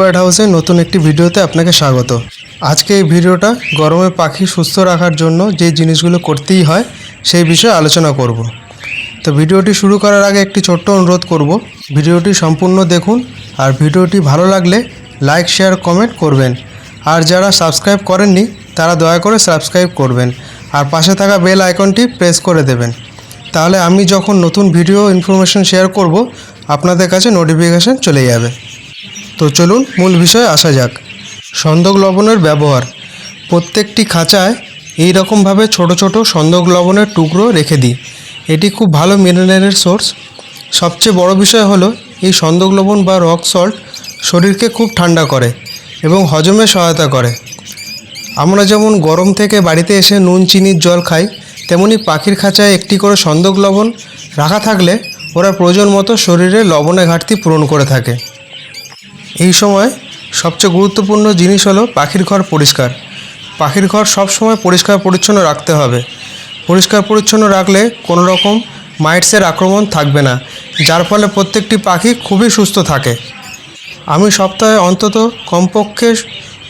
Bird হাউসে নতুন একটি ভিডিওতে আপনাকে স্বাগত। আজকে এই ভিডিওটা গরমে পাখি সুস্থ রাখার জন্য যে জিনিসগুলো করতেই হয়, সেই বিষয়ে আলোচনা করব। তো ভিডিওটি শুরু করার আগে একটি ছোট্ট অনুরোধ করব। ভিডিওটি সম্পূর্ণ দেখুন আর ভিডিওটি ভালো লাগলে লাইক, শেয়ার, কমেন্ট করবেন। আর যারা সাবস্ক্রাইব করেননি, তারা দয়া করে সাবস্ক্রাইব করবেন আর পাশে থাকা বেল আইকনটি প্রেস করে দেবেন। তাহলে আমি যখন নতুন ভিডিও ইনফরমেশন শেয়ার করব, আপনাদের কাছে নোটিফিকেশান চলে যাবে। তো চলুন মূল বিষয়ে আসা যাক। সন্দক লবণের ব্যবহার। প্রত্যেকটি খাঁচায় এই রকমভাবে ছোট ছোট সন্দক লবণের টুকরো রেখে দিই। এটি খুব ভালো মিনারেলের সোর্স। সবচেয়ে বড় বিষয় হলো, এই সন্দক লবণ বা রক সল্ট শরীরকে খুব ঠান্ডা করে এবং হজমে সহায়তা করে। আমরা যেমন গরম থেকে বাড়িতে এসে নুন চিনির জল খাই, তেমনি পাখির খাঁচায় একটি করে সন্দক লবণ রাখা থাকলে ওরা প্রয়োজন মতো শরীরে লবণের ঘাটতি পূরণ করে থাকে। এই সময় সবচেয়ে গুরুত্বপূর্ণ জিনিস হলো পাখির ঘর পরিষ্কার। পাখির ঘর সব সময় পরিষ্কার পরিচ্ছন্ন রাখতে হবে। পরিষ্কার পরিচ্ছন্ন রাখলে কোনো রকম মাইটসের আক্রমণ থাকবে না, যার ফলে প্রত্যেকটি পাখি খুবই সুস্থ থাকে। আমি সপ্তাহে অন্তত কমপক্ষে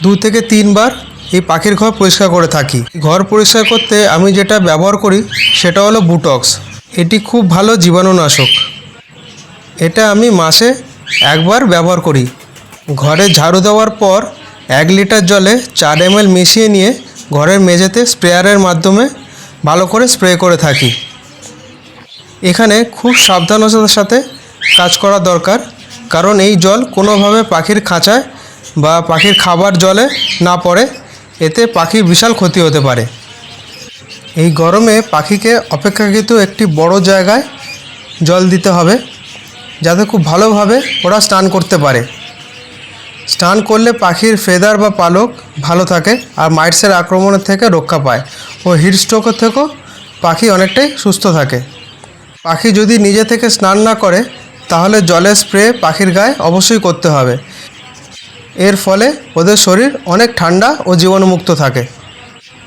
দু থেকে তিনবার এই পাখির ঘর পরিষ্কার করে থাকি। ঘর পরিষ্কার করতে আমি যেটা ব্যবহার করি, সেটা হলো বুটক্স। এটি খুব ভালো জীবাণুনাশক। এটা আমি মাসে একবার ব্যবহার করি। ঘরে ঝাড়ু দেওয়ার পর এক লিটার জলে চার এমএল মিশিয়ে নিয়ে ঘরের মেঝেতে স্প্রেয়ারের মাধ্যমে ভালো করে স্প্রে করে থাকি। এখানে খুব সাবধানতার সাথে কাজ করা দরকার, কারণ এই জল কোনোভাবে পাখির খাঁচায় বা পাখির খাবার জলে না পড়ে, এতে পাখির বিশাল ক্ষতি হতে পারে। এই গরমে পাখিকে অপেক্ষাকৃত একটি বড় জায়গায় জল দিতে হবে, যাতে খুব ভালোভাবে ওরা স্নান করতে পারে। স্নান করলে পাখির ফেদার বা পালক ভালো থাকে আর মাইটসের আক্রমণের থেকে রক্ষা পায়। ও হিট স্ট্রোকের থেকেও পাখি অনেকটাই সুস্থ থাকে। পাখি যদি নিজে থেকে স্নান না করে, তাহলে জলের স্প্রে পাখির গায়ে অবশ্যই করতে হবে। এর ফলে ওদের শরীর অনেক ঠান্ডা ও জীবাণুমুক্ত থাকে।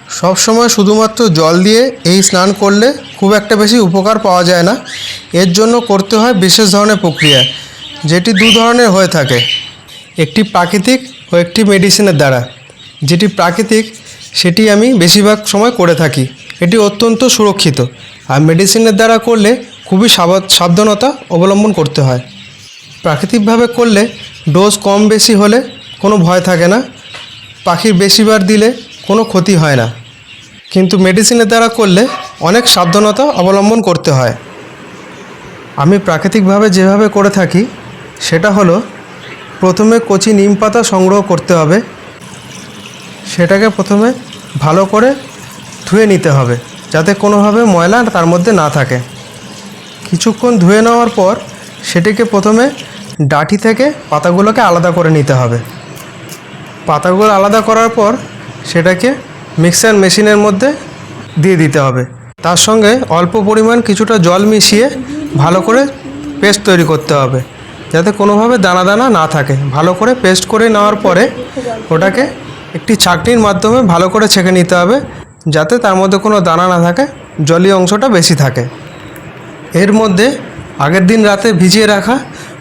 সব সময় শুধুমাত্র জল দিয়ে এই স্নান করলে খুব একটা বেশি উপকার পাওয়া যায় না। এর জন্য করতে হয় বিশেষ ধরনের প্রক্রিয়া, যেটি দু ধরনের হয়ে থাকে। একটি প্রাকৃতিক ও একটি মেডিসিনের দ্বারা। যেটি প্রাকৃতিক, সেটি আমি বেশিরভাগ সময় করে থাকি। এটি অত্যন্ত সুরক্ষিত। আর মেডিসিনের দ্বারা করলে খুবই সাবধানতা অবলম্বন করতে হয়। প্রাকৃতিকভাবে করলে ডোজ কম বেশি হলে কোনো ভয় থাকে না। পাখির বেশিবার দিলে কোনো ক্ষতি হয় না। কিন্তু মেডিসিনের দ্বারা করলে অনেক সাবধানতা অবলম্বন করতে হয়। আমি প্রাকৃতিকভাবে যেভাবে করে থাকি, সেটা হলো প্রথমে কচি নিম পাতা সংগ্রহ করতে হবে। সেটাকে প্রথমে ভালো করে ধুয়ে নিতে হবে, যাতে কোনোভাবে ময়লা তার মধ্যে না থাকে। কিছুক্ষণ ধুয়ে নেওয়ার পর সেটিকে প্রথমে ডাঁটি থেকে পাতাগুলোকে আলাদা করে নিতে হবে। পাতাগুলো আলাদা করার পর সেটাকে মিক্সার মেশিনের মধ্যে দিয়ে দিতে হবে। তার সঙ্গে অল্প পরিমাণ কিছুটা জল মিশিয়ে ভালো করে পেস্ট তৈরি করতে হবে। যাতে কোনোভাবে দানা দানা না থাকে। ভালো করে পেস্ট করে নেওয়ার পরে ওটাকে একটি ছাঁকনির মাধ্যমে ভালো করে ছেঁকে নিতে হবে, যাতে তার মধ্যে কোনো দানা না থাকে, জলীয় অংশটা বেশি থাকে। এর মধ্যে আগের দিন রাতে ভিজিয়ে রাখা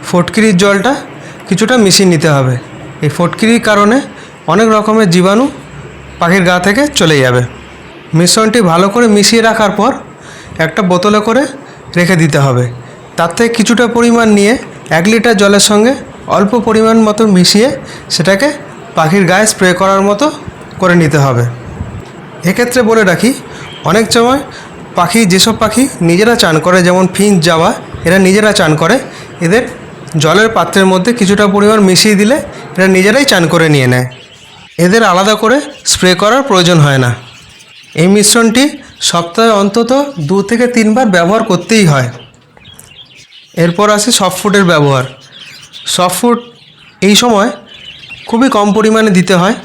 ফটকিরির জলটা কিছুটা মিশিয়ে নিতে হবে। এই ফটকিরির কারণে অনেক রকমের জীবাণু পাখির গা থেকে চলে যাবে। মিশ্রণটি ভালো করে মিশিয়ে রাখার পর একটা বোতলে করে রেখে দিতে হবে। তার থেকে কিছুটা পরিমাণ নিয়ে এক লিটার জলের সঙ্গে অল্প পরিমাণ মতো মিশিয়ে সেটাকে পাখির গায়ে স্প্রে করার মতো করে নিতে হবে। এক্ষেত্রে বলে রাখি, অনেক সময় পাখি, যেসব পাখি নিজেরা চান করে, যেমন ফিঞ্চ যাওয়া এরা নিজেরা চান করে, এদের জলের পাত্রের মধ্যে কিছুটা পরিমাণ মিশিয়ে দিলে এরা নিজেরাই চান করে নিয়ে নেয়। এদের আলাদা করে স্প্রে করার প্রয়োজন হয় না। এই মিশ্রণটি সপ্তাহে অন্তত দু থেকে তিনবার ব্যবহার করতেই হয়। এরপর আসে সফট ফুডের ব্যবহার। সফট ফুড এই সময় খুবই কম পরিমাণে দিতে হয়।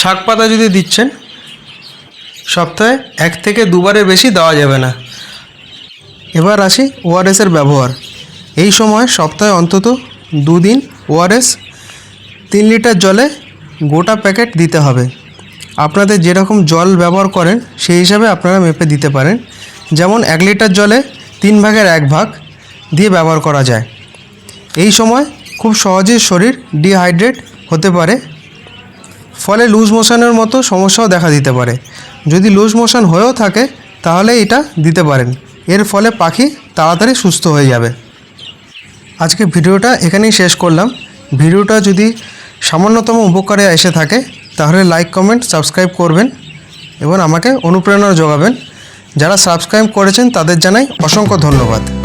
শাক পাতা যদি দিচ্ছেন, সপ্তাহে এক থেকে দুবারের বেশি দেওয়া যাবে না। এবার আসি ওআরএসের ব্যবহার। এই সময় সপ্তাহে অন্তত দুদিন ওআরএস তিন লিটার জলে গোটা প্যাকেট দিতে হবে। আপনাদের যেরকম জল ব্যবহার করেন, সেই হিসাবে আপনারা মেপে দিতে পারেন। যেমন এক লিটার জলে তিন ভাগের এক ভাগ দিয়ে ব্যবহার করা যায়। এই সময় খুব সহজেই শরীর ডিহাইড্রেট হতে পারে। ফলে লুজ মোশনের মতো সমস্যাও দেখা দিতে পারে। যদি লুজ মোশন হয়েও থাকে, তাহলে এটা দিতে পারেন। এর ফলে পাখি তাড়াতাড়ি সুস্থ হয়ে যাবে। আজকে ভিডিওটা এখানেই শেষ করলাম। ভিডিওটা যদি সামান্যতম উপকারে এসে থাকে, তাহলে লাইক কমেন্ট সাবস্ক্রাইব করবেন এবং আমাকে অনুপ্রেরণা যোগাবেন। যারা সাবস্ক্রাইব করেছেন, তাদের জানাই অসংখ্য ধন্যবাদ।